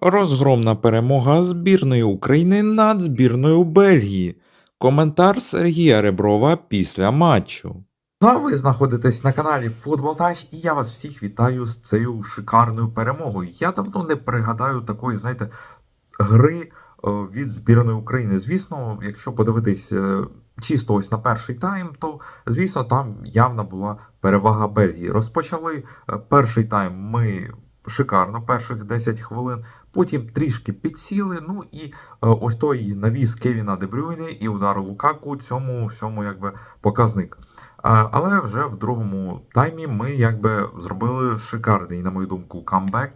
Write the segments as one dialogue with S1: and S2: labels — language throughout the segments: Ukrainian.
S1: Розгромна перемога збірної України над збірною Бельгії. Коментар Сергія Реброва після матчу. Ну а ви знаходитесь на каналі Футбол Тач, і я вас всіх вітаю з цією шикарною перемогою. Я давно не пригадаю такої, знаєте, гри е, від збірної України. Звісно, якщо подивитись е, чисто ось на перший тайм, то звісно там явна була перевага Бельгії. Розпочали е, перший тайм ми шикарно, перших 10 хвилин. Потім трішки підсіли. Ну і е, ось той навіс Кевіна Дебрюйни і удар Лукаку цьому всьому якби показник. Але вже в другому таймі ми якби зробили шикарний, на мою думку, камбек.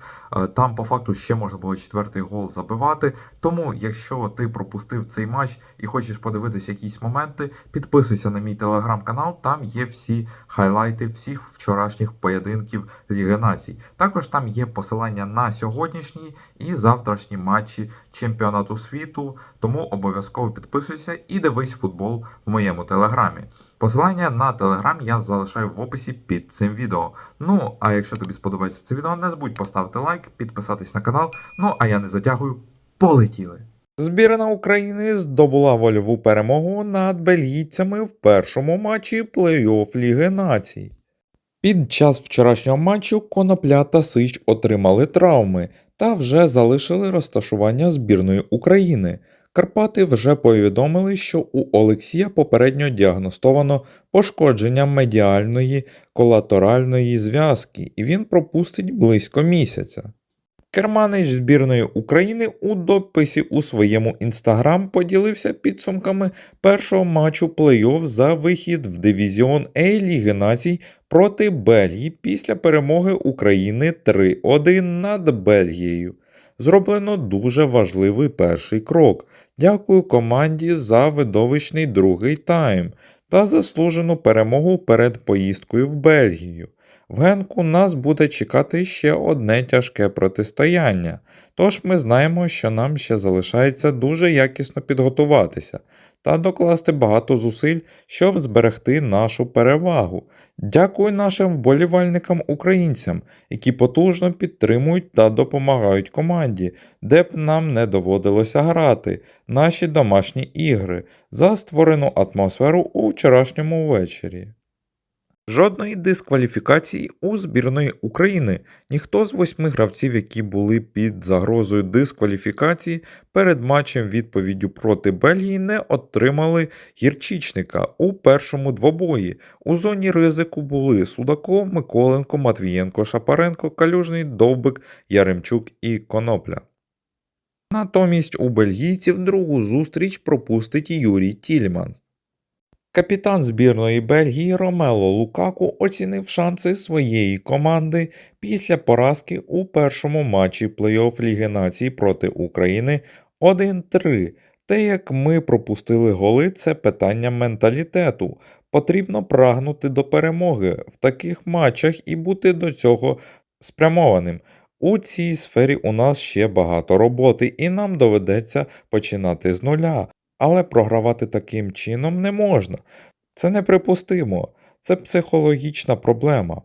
S1: Там по факту ще можна було четвертий гол забивати. Тому, якщо ти пропустив цей матч і хочеш подивитися якісь моменти, підписуйся на мій телеграм-канал. Там є всі хайлайти всіх вчорашніх поєдинків Ліги Націй. Також там є посилання на сьогоднішні і завтрашні матчі чемпіонату світу. Тому обов'язково підписуйся і дивись футбол в моєму телеграмі. Посилання на телеграм я залишаю в описі під цим відео. Ну, а якщо тобі сподобається це відео, не забудь поставити лайк, підписатись на канал. Ну, а я не затягую, полетіли! Збірна України здобула вольову перемогу над бельгійцями в першому матчі плей-офф Ліги Націй. Під час вчорашнього матчу Конопля та Сич отримали травми та вже залишили розташування збірної України. Карпати вже повідомили, що у Олексія попередньо діагностовано пошкодження медіальної колатеральної зв'язки, і він пропустить близько місяця. Керманич збірної України у дописі у своєму інстаграм поділився підсумками першого матчу плей-офф за вихід в дивізіон А Ліги Націй проти Бельгії після перемоги України 3-1 над Бельгією. Зроблено дуже важливий перший крок. Дякую команді за видовищний другий тайм та заслужену перемогу перед поїздкою в Бельгію. В Генку нас буде чекати ще одне тяжке протистояння, тож ми знаємо, що нам ще залишається дуже якісно підготуватися та докласти багато зусиль, щоб зберегти нашу перевагу. Дякую нашим вболівальникам українцям, які потужно підтримують та допомагають команді, де б нам не доводилося грати, наші домашні ігри за створену атмосферу у вчорашньому вечорі. Жодної дискваліфікації у збірної України. Ніхто з восьми гравців, які були під загрозою дискваліфікації перед матчем відповіддю проти Бельгії, не отримали гірчичника у першому двобої. У зоні ризику були Судаков, Миколенко, Матвієнко, Шапаренко, Калюжний, Довбик, Яремчук і Конопля. Натомість у бельгійців другу зустріч пропустить Юрій Тільманс. Капітан збірної Бельгії Ромело Лукаку оцінив шанси своєї команди після поразки у першому матчі плей-офф Ліги Націй проти України 1-3. Те, як ми пропустили голи, це питання менталітету. Потрібно прагнути до перемоги в таких матчах і бути до цього спрямованим. У цій сфері у нас ще багато роботи, і нам доведеться починати з нуля. Але програвати таким чином не можна. Це неприпустимо, це психологічна проблема.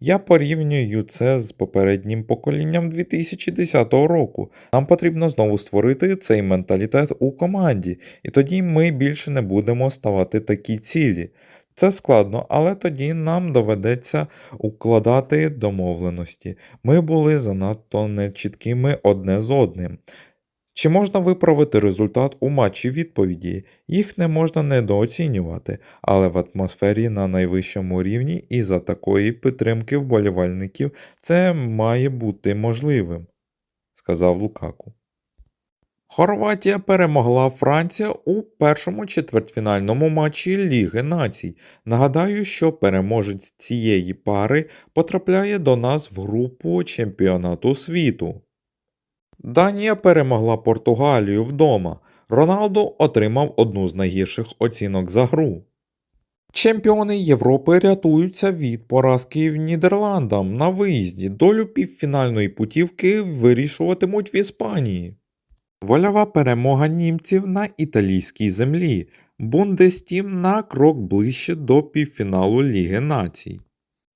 S1: Я порівнюю це з попереднім поколінням 2010 року. Нам потрібно знову створити цей менталітет у команді, і тоді ми більше не будемо ставати такі цілі. Це складно, але тоді нам доведеться укладати домовленості. Ми були занадто нечіткими одне з одним. Чи можна виправити результат у матчі відповіді? Їх не можна недооцінювати, але в атмосфері на найвищому рівні і за такої підтримки вболівальників це має бути можливим, сказав Лукаку. Хорватія перемогла Франція у першому четвертьфінальному матчі Ліги Націй. Нагадаю, що переможець цієї пари потрапляє до нас в групу чемпіонату світу. Данія перемогла Португалію вдома. Роналдо отримав одну з найгірших оцінок за гру. Чемпіони Європи рятуються від поразки в Нідерландам на виїзді. Долю півфінальної путівки вирішуватимуть в Іспанії. Вольова перемога німців на італійській землі. Бундестім на крок ближче до півфіналу Ліги Націй.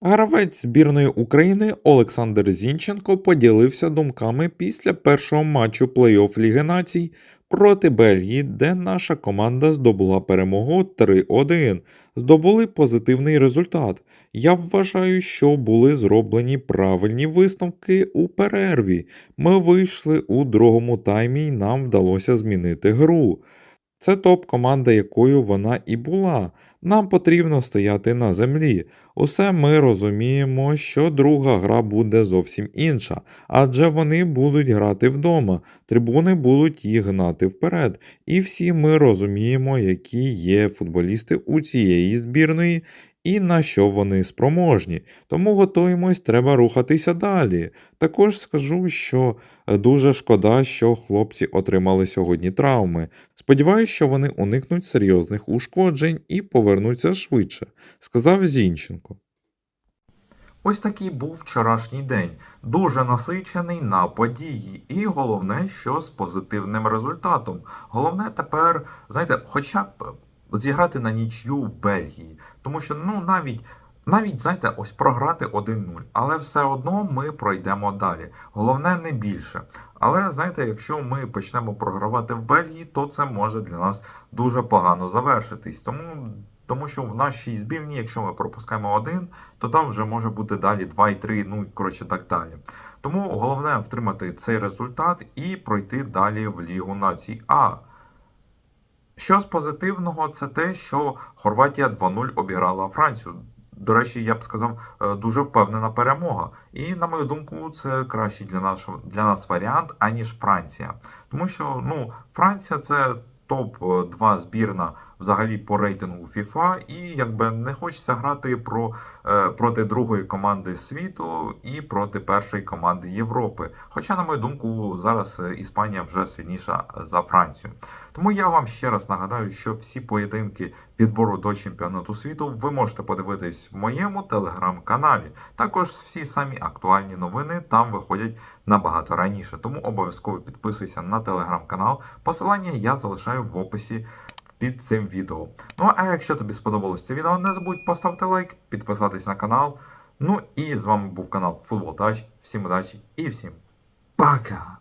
S1: Гравець збірної України Олександр Зінченко поділився думками після першого матчу плей-офф Ліги Націй проти Бельгії, де наша команда здобула перемогу 3-1. Здобули позитивний результат. Я вважаю, що були зроблені правильні висновки у перерві. Ми вийшли у другому таймі і нам вдалося змінити гру. Це топ-команда, якою вона і була. Нам потрібно стояти на землі. Усе ми розуміємо, що друга гра буде зовсім інша, адже вони будуть грати вдома, трибуни будуть їх гнати вперед. І всі ми розуміємо, які є футболісти у цієї збірної і на що вони спроможні. Тому готуємось, треба рухатися далі. Також скажу, що е, дуже шкода, що хлопці отримали сьогодні травми. Сподіваюсь, що вони уникнуть серйозних ушкоджень і повернуться швидше, сказав Зінченко. Ось такий був вчорашній день, дуже насичений на події, і головне, що з позитивним результатом. Головне тепер, знаєте, хоча б зіграти на нічю в Бельгії, тому що ну навіть. Навіть, знаєте, ось програти 1-0, але все одно ми пройдемо далі. Головне не більше. Але знаєте, якщо ми почнемо програвати в Бельгії, то це може для нас дуже погано завершитись. Тому, тому що в нашій збірні, якщо ми пропускаємо один, то там вже може бути далі 2 і 3, ну коротше так далі. Тому головне втримати цей результат і пройти далі в Лігу націй. А що з позитивного, це те, що Хорватія 2-0 обіграла Францію. До речі, я б сказав, е, дуже впевнена перемога. І, на мою думку, це кращий для нашого для нас варіант, аніж Франція. Тому що ну, Франція це топ-2 збірна взагалі по рейтингу FIFA, і якби не хочеться грати про, е, проти другої команди світу і проти першої команди Європи. Хоча, на мою думку, зараз е, Іспанія вже сильніша за Францію. Тому я вам ще раз нагадаю, що всі поєдинки відбору до чемпіонату світу ви можете подивитись в моєму телеграм-каналі. Також всі самі актуальні новини там виходять набагато раніше. Тому обов'язково підписуйся на телеграм-канал. Посилання я залишаю в описі під цим відео. Ну а якщо тобі сподобалось це відео, не забудь поставити лайк, підписатись на канал. Ну і з вами був канал Футбол Тач. Всім удачі і всім пока!